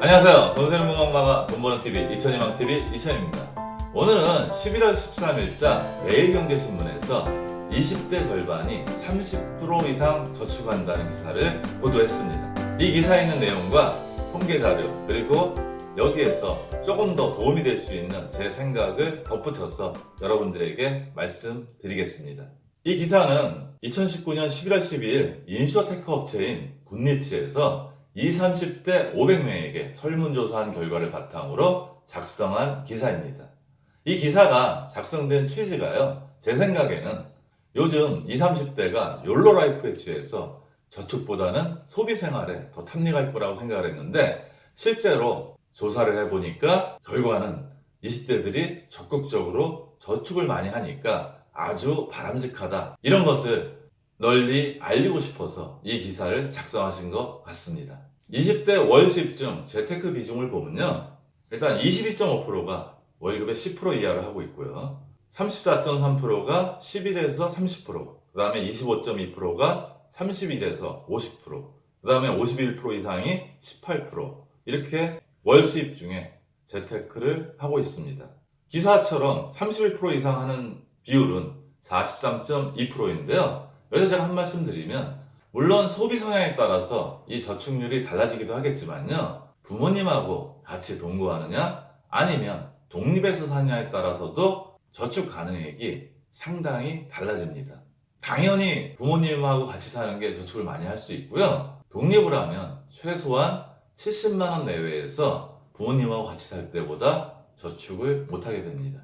안녕하세요. 전세는 무망마가 돈버는 TV 2002망TV 이천입니다. 오늘은 11월 13일자 매일경제신문에서 20대 절반이 30% 이상 저축한다는 기사를 보도했습니다. 이 기사에 있는 내용과 통계 자료 그리고 여기에서 조금 더 도움이 될 수 있는 제 생각을 덧붙여서 여러분들에게 말씀드리겠습니다. 이 기사는 2019년 11월 12일 인슈어테크 업체인 굿니치에서 20, 30대 500명에게 설문조사한 결과를 바탕으로 작성한 기사입니다. 이 기사가 작성된 취지가요, 제 생각에는 요즘 20, 30대가 욜로 라이프에 취해서 저축보다는 소비 생활에 더 탐닉할 거라고 생각을 했는데 실제로 조사를 해보니까 결과는 20대들이 적극적으로 저축을 많이 하니까 아주 바람직하다. 이런 것을 널리 알리고 싶어서 이 기사를 작성하신 것 같습니다. 20대 월 수입 중 재테크 비중을 보면요. 일단 22.5%가 월급의 10% 이하를 하고 있고요. 34.3%가 11에서 30%, 그 다음에 25.2%가 31에서 50%, 그 다음에 51% 이상이 18%, 이렇게 월 수입 중에 재테크를 하고 있습니다. 기사처럼 31% 이상 하는 비율은 43.2%인데요. 여기서 제가 한 말씀 드리면, 물론 소비 성향에 따라서 이 저축률이 달라지기도 하겠지만요. 부모님하고 같이 동거하느냐, 아니면 독립해서 사느냐에 따라서도 저축 가능액이 상당히 달라집니다. 당연히 부모님하고 같이 사는 게 저축을 많이 할 수 있고요. 독립을 하면 최소한 70만 원 내외에서 부모님하고 같이 살 때보다 저축을 못하게 됩니다.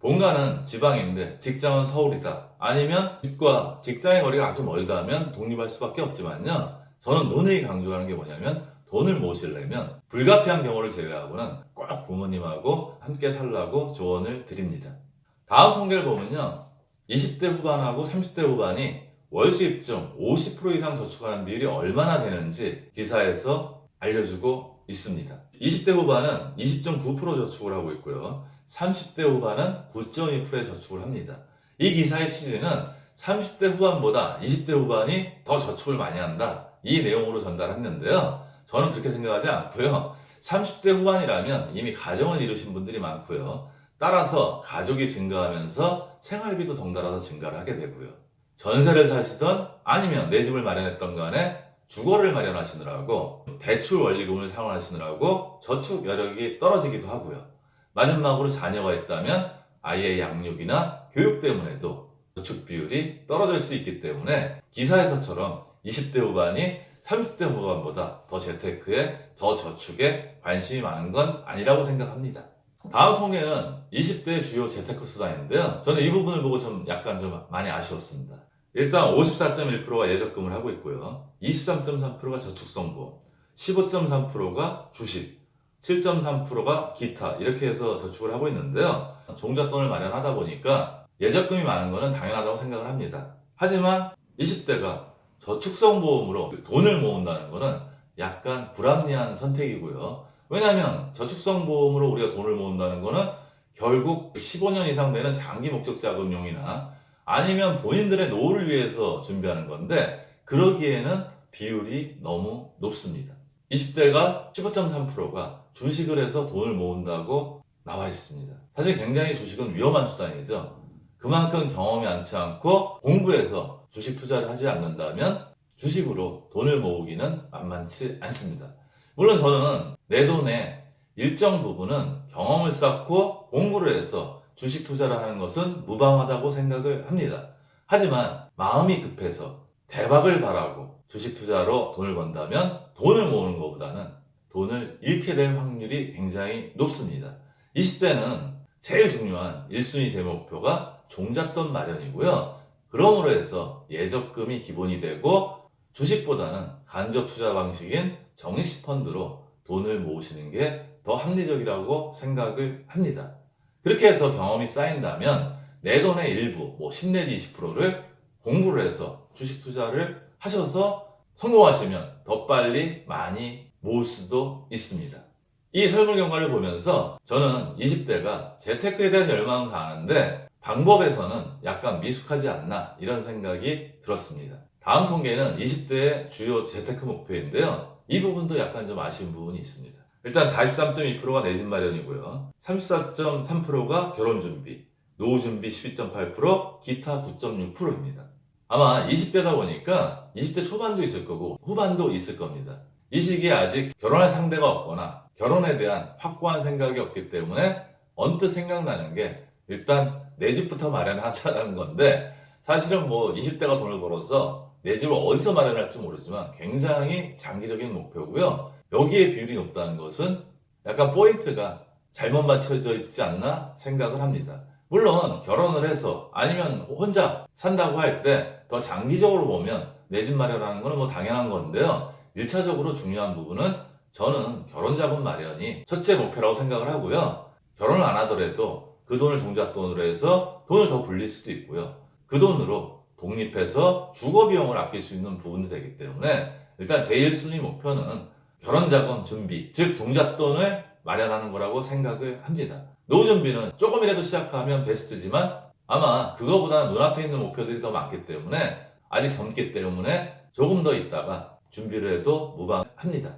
본가는 지방인데 직장은 서울이다. 아니면 집과 직장의 거리가 아주 멀다면 독립할 수밖에 없지만요. 저는 누누이 강조하는 게 뭐냐면 돈을 모으시려면 불가피한 경우를 제외하고는 꼭 부모님하고 함께 살라고 조언을 드립니다. 다음 통계를 보면요. 20대 후반하고 30대 후반이 월 수입 중 50% 이상 저축하는 비율이 얼마나 되는지 기사에서 알려주고 있습니다. 20대 후반은 20.9% 저축을 하고 있고요. 30대 후반은 9.2%의 저축을 합니다. 이 기사의 취지는 30대 후반보다 20대 후반이 더 저축을 많이 한다. 이 내용으로 전달했는데요. 저는 그렇게 생각하지 않고요. 30대 후반이라면 이미 가정을 이루신 분들이 많고요. 따라서 가족이 증가하면서 생활비도 덩달아서 증가를 하게 되고요. 전세를 사시던 아니면 내 집을 마련했던 간에 주거를 마련하시느라고 대출 원리금을 상환하시느라고 저축 여력이 떨어지기도 하고요. 마지막으로 자녀가 있다면 아이의 양육이나 교육 때문에도 저축 비율이 떨어질 수 있기 때문에 기사에서처럼 20대 후반이 30대 후반보다 더 재테크에, 더 저축에 관심이 많은 건 아니라고 생각합니다. 다음 통계는 20대 주요 재테크 수단인데요. 저는 이 부분을 보고 좀 약간 좀 많이 아쉬웠습니다. 일단 54.1%가 예적금을 하고 있고요. 23.3%가 저축성보험, 15.3%가 주식, 7.3%가 기타 이렇게 해서 저축을 하고 있는데요. 종잣돈을 마련하다 보니까 예적금이 많은 것은 당연하다고 생각을 합니다. 하지만 20대가 저축성 보험으로 돈을 모은다는 것은 약간 불합리한 선택이고요. 왜냐하면 저축성 보험으로 우리가 돈을 모은다는 것은 결국 15년 이상 되는 장기 목적 자금용이나 아니면 본인들의 노후를 위해서 준비하는 건데 그러기에는 비율이 너무 높습니다. 20대가 15.3%가 주식을 해서 돈을 모은다고 나와 있습니다. 사실 굉장히 주식은 위험한 수단이죠. 그만큼 경험이 많지 않고 공부해서 주식 투자를 하지 않는다면 주식으로 돈을 모으기는 만만치 않습니다. 물론 저는 내 돈의 일정 부분은 경험을 쌓고 공부를 해서 주식 투자를 하는 것은 무방하다고 생각을 합니다. 하지만 마음이 급해서 대박을 바라고 주식 투자로 돈을 번다면 돈을 모으는 것보다는 돈을 잃게 될 확률이 굉장히 높습니다. 20대는 제일 중요한 1순위 제 목표가 종잣돈 마련이고요. 그러므로 해서 예적금이 기본이 되고 주식보다는 간접 투자 방식인 정시펀드로 돈을 모으시는 게 더 합리적이라고 생각을 합니다. 그렇게 해서 경험이 쌓인다면 내 돈의 일부, 뭐 10 내지 20%를 공부를 해서 주식 투자를 하셔서 성공하시면 더 빨리 많이 모을 수도 있습니다. 이 설문 결과를 보면서 저는 20대가 재테크에 대한 열망은 강한데 방법에서는 약간 미숙하지 않나 이런 생각이 들었습니다. 다음 통계는 20대의 주요 재테크 목표인데요. 이 부분도 약간 좀 아쉬운 부분이 있습니다. 일단 43.2%가 내 집 마련이고요. 34.3%가 결혼 준비, 노후 준비 12.8%, 기타 9.6%입니다. 아마 20대다 보니까 20대 초반도 있을 거고 후반도 있을 겁니다. 이 시기에 아직 결혼할 상대가 없거나 결혼에 대한 확고한 생각이 없기 때문에 언뜻 생각나는 게 일단 내 집부터 마련하자라는 건데 사실은 뭐 20대가 돈을 벌어서 내 집을 어디서 마련할지 모르지만 굉장히 장기적인 목표고요. 여기에 비율이 높다는 것은 약간 포인트가 잘못 맞춰져 있지 않나 생각을 합니다. 물론 결혼을 해서 아니면 혼자 산다고 할 때 더 장기적으로 보면 내 집 마련하는 거는 뭐 당연한 건데요. 1차적으로 중요한 부분은 저는 결혼 자금 마련이 첫째 목표라고 생각을 하고요. 결혼을 안 하더라도 그 돈을 종잣돈으로 해서 돈을 더 불릴 수도 있고요. 그 돈으로 독립해서 주거 비용을 아낄 수 있는 부분도 되기 때문에 일단 제 1순위 목표는 결혼 자금 준비, 즉 종잣돈을 마련하는 거라고 생각을 합니다. 노후 준비는 조금이라도 시작하면 베스트지만 아마 그거보다는 눈앞에 있는 목표들이 더 많기 때문에 아직 젊기 때문에 조금 더 있다가 준비를 해도 무방합니다.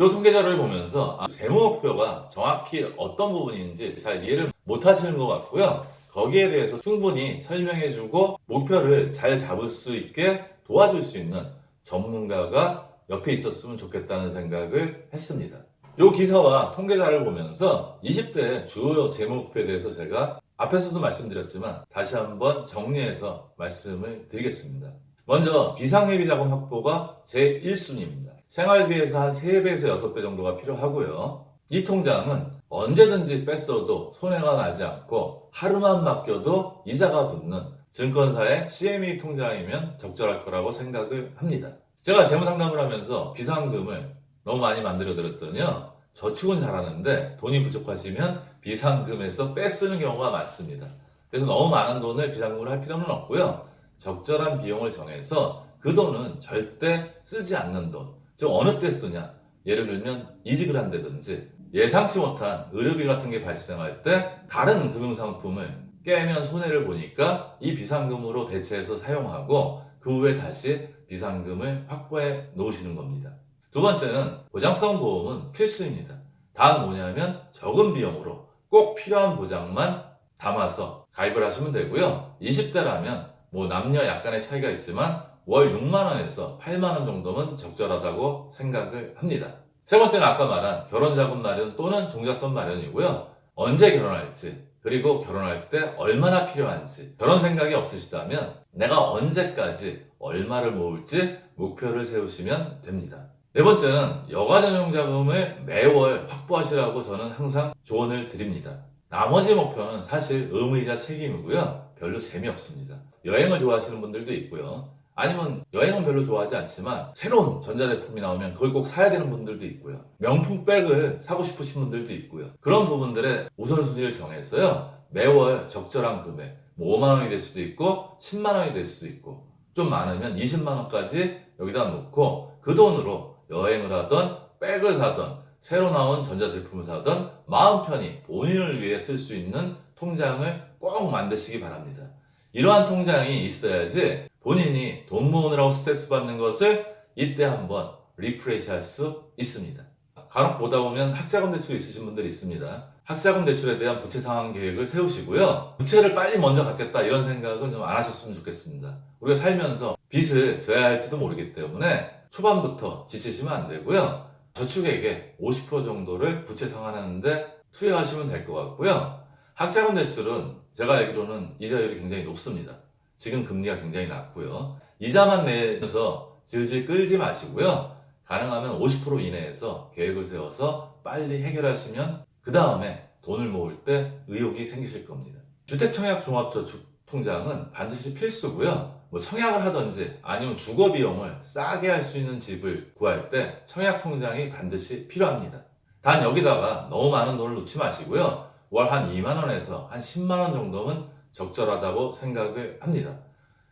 이 통계자료를 보면서 아, 재무 목표가 정확히 어떤 부분인지 잘 이해를 못 하시는 것 같고요. 거기에 대해서 충분히 설명해주고 목표를 잘 잡을 수 있게 도와줄 수 있는 전문가가 옆에 있었으면 좋겠다는 생각을 했습니다. 이 기사와 통계자를 보면서 20대 주요 재무 목표에 대해서 제가 앞에서도 말씀드렸지만 다시 한번 정리해서 말씀을 드리겠습니다. 먼저 비상회비 자금 확보가 제 1순위입니다. 생활비에서 한 3배에서 6배 정도가 필요하고요. 이 통장은 언제든지 뺐어도 손해가 나지 않고 하루만 맡겨도 이자가 붙는 증권사의 CME 통장이면 적절할 거라고 생각을 합니다. 제가 재무 상담을 하면서 비상금을 너무 많이 만들어 드렸더니요. 저축은 잘하는데 돈이 부족하시면 비상금에서 빼쓰는 경우가 많습니다. 그래서 너무 많은 돈을 비상금으로 할 필요는 없고요. 적절한 비용을 정해서 그 돈은 절대 쓰지 않는 돈. 즉 어느 때 쓰냐? 예를 들면 이직을 한다든지 예상치 못한 의료비 같은 게 발생할 때 다른 금융상품을 깨면 손해를 보니까 이 비상금으로 대체해서 사용하고 그 후에 다시 비상금을 확보해 놓으시는 겁니다. 두 번째는 보장성 보험은 필수입니다. 단 뭐냐면 적은 비용으로 꼭 필요한 보장만 담아서 가입을 하시면 되고요. 20대라면 뭐 남녀 약간의 차이가 있지만 월 6만원에서 8만원 정도면 적절하다고 생각을 합니다. 세 번째는 아까 말한 결혼 자금 마련 또는 종잣돈 마련이고요. 언제 결혼할지 그리고 결혼할 때 얼마나 필요한지 결혼 생각이 없으시다면 내가 언제까지 얼마를 모을지 목표를 세우시면 됩니다. 네 번째는 여가 전용 자금을 매월 확보하시라고 저는 항상 조언을 드립니다. 나머지 목표는 사실 의무이자 책임이고요. 별로 재미없습니다. 여행을 좋아하시는 분들도 있고요. 아니면 여행은 별로 좋아하지 않지만 새로운 전자제품이 나오면 그걸 꼭 사야 되는 분들도 있고요. 명품 백을 사고 싶으신 분들도 있고요. 그런 부분들의 우선순위를 정해서요. 매월 적절한 금액, 뭐 5만 원이 될 수도 있고 10만 원이 될 수도 있고 좀 많으면 20만 원까지 여기다 놓고 그 돈으로 여행을 하던 백을 사던 새로 나온 전자제품을 사던 마음 편히 본인을 위해 쓸 수 있는 통장을 꼭 만드시기 바랍니다. 이러한 통장이 있어야지 본인이 돈 모으느라고 스트레스 받는 것을 이때 한번 리프레시 할 수 있습니다. 간혹 보다 보면 학자금 대출 있으신 분들이 있습니다. 학자금 대출에 대한 부채 상환 계획을 세우시고요. 부채를 빨리 먼저 갚겠다 이런 생각은 좀안 하셨으면 좋겠습니다. 우리가 살면서 빚을 져야 할지도 모르기 때문에 초반부터 지치시면 안 되고요. 저축액의 50% 정도를 부채 상환하는데 투여하시면 될 것 같고요. 학자금 대출은 제가 알기로는 이자율이 굉장히 높습니다. 지금 금리가 굉장히 낮고요. 이자만 내면서 질질 끌지 마시고요. 가능하면 50% 이내에서 계획을 세워서 빨리 해결하시면 그 다음에 돈을 모을 때 의욕이 생기실 겁니다. 주택청약종합저축통장은 반드시 필수고요. 뭐 청약을 하든지 아니면 주거 비용을 싸게 할 수 있는 집을 구할 때 청약통장이 반드시 필요합니다. 단 여기다가 너무 많은 돈을 넣지 마시고요. 월 한 2만 원에서 한 10만 원 정도면 적절하다고 생각을 합니다.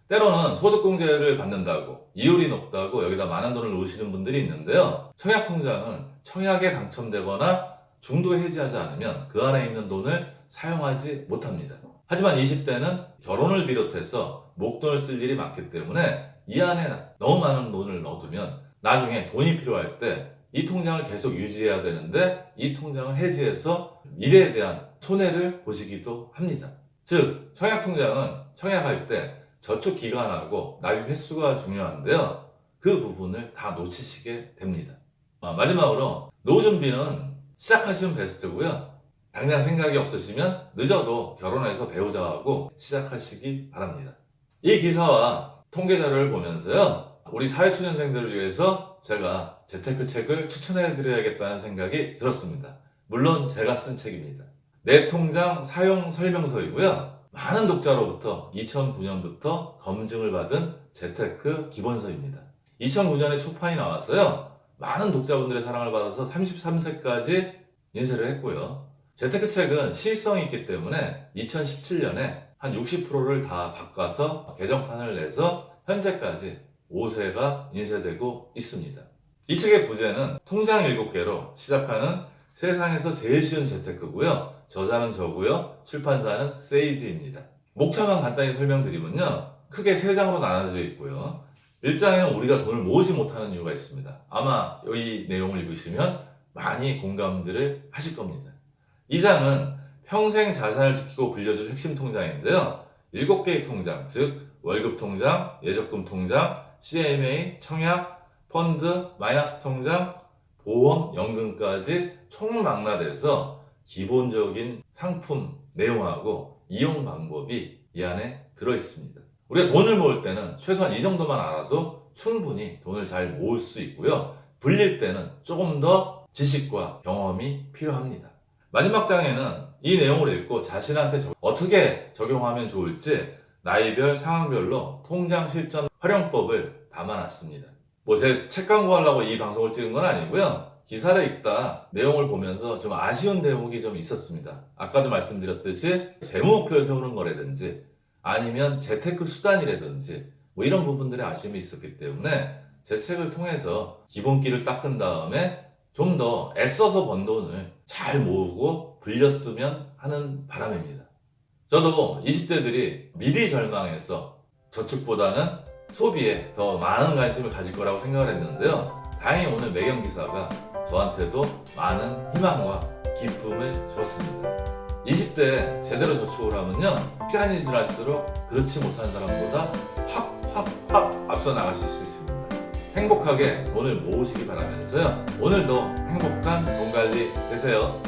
때로는 소득공제를 받는다고 이율이 높다고 여기다 많은 돈을 넣으시는 분들이 있는데요. 청약통장은 청약에 당첨되거나 중도 해지하지 않으면 그 안에 있는 돈을 사용하지 못합니다. 하지만 20대는 결혼을 비롯해서 목돈을 쓸 일이 많기 때문에 이 안에 너무 많은 돈을 넣어두면 나중에 돈이 필요할 때 이 통장을 계속 유지해야 되는데 이 통장을 해지해서 미래에 대한 손해를 보시기도 합니다. 즉 청약 통장은 청약할 때 저축 기간하고 납입 횟수가 중요한데요. 그 부분을 다 놓치시게 됩니다. 아, 마지막으로 노후 준비는 시작하시면 베스트고요. 당장 생각이 없으시면 늦어도 결혼해서 배우자하고 시작하시기 바랍니다. 이 기사와 통계 자료를 보면서요. 우리 사회초년생들을 위해서 제가 재테크 책을 추천해 드려야겠다는 생각이 들었습니다. 물론 제가 쓴 책입니다. 내 통장 사용 설명서이고요. 많은 독자로부터 2009년부터 검증을 받은 재테크 기본서입니다. 2009년에 초판이 나왔어요. 많은 독자분들의 사랑을 받아서 33세까지 인쇄를 했고요. 재테크 책은 시의성이 있기 때문에 2017년에 한 60%를 다 바꿔서 개정판을 내서 현재까지 5세가 인쇄되고 있습니다. 이 책의 부제는 통장 7개로 시작하는 세상에서 제일 쉬운 재테크고요. 저자는 저고요. 출판사는 세이지입니다. 목차만 간단히 설명드리면요. 크게 세 장으로 나눠져 있고요. 1장에는 우리가 돈을 모으지 못하는 이유가 있습니다. 아마 이 내용을 읽으시면 많이 공감들을 하실 겁니다. 2장은 평생 자산을 지키고 불려줄 핵심 통장인데요. 7개의 통장, 즉 월급 통장, 예적금 통장, CMA, 청약, 펀드, 마이너스 통장, 보험, 연금까지 총망라돼서 기본적인 상품 내용하고 이용 방법이 이 안에 들어 있습니다. 우리가 돈을 모을 때는 최소한 이 정도만 알아도 충분히 돈을 잘 모을 수 있고요. 불릴 때는 조금 더 지식과 경험이 필요합니다. 마지막 장에는 이 내용을 읽고 자신한테 적- 어떻게 적용하면 좋을지 나이별 상황별로 통장 실전 활용법을 담아놨습니다. 뭐 제 책 광고하려고 이 방송을 찍은 건 아니고요. 기사를 읽다 내용을 보면서 좀 아쉬운 대목이 좀 있었습니다. 아까도 말씀드렸듯이 재무 목표를 세우는 거라든지 아니면 재테크 수단이라든지 뭐 이런 부분들의 아쉬움이 있었기 때문에 제 책을 통해서 기본기를 닦은 다음에 좀 더 애써서 번 돈을 잘 모으고 불렸으면 하는 바람입니다. 저도 20대들이 미리 절망해서 저축보다는 소비에 더 많은 관심을 가질 거라고 생각을 했는데요. 다행히 오늘 매경 기사가 저한테도 많은 희망과 기쁨을 줬습니다. 20대 제대로 저축을 하면요. 시간이 지날수록 그렇지 못한 사람보다 확, 확, 확 앞서 나가실 수 있습니다. 행복하게 돈을 모으시기 바라면서요. 오늘도 행복한 돈 관리 되세요.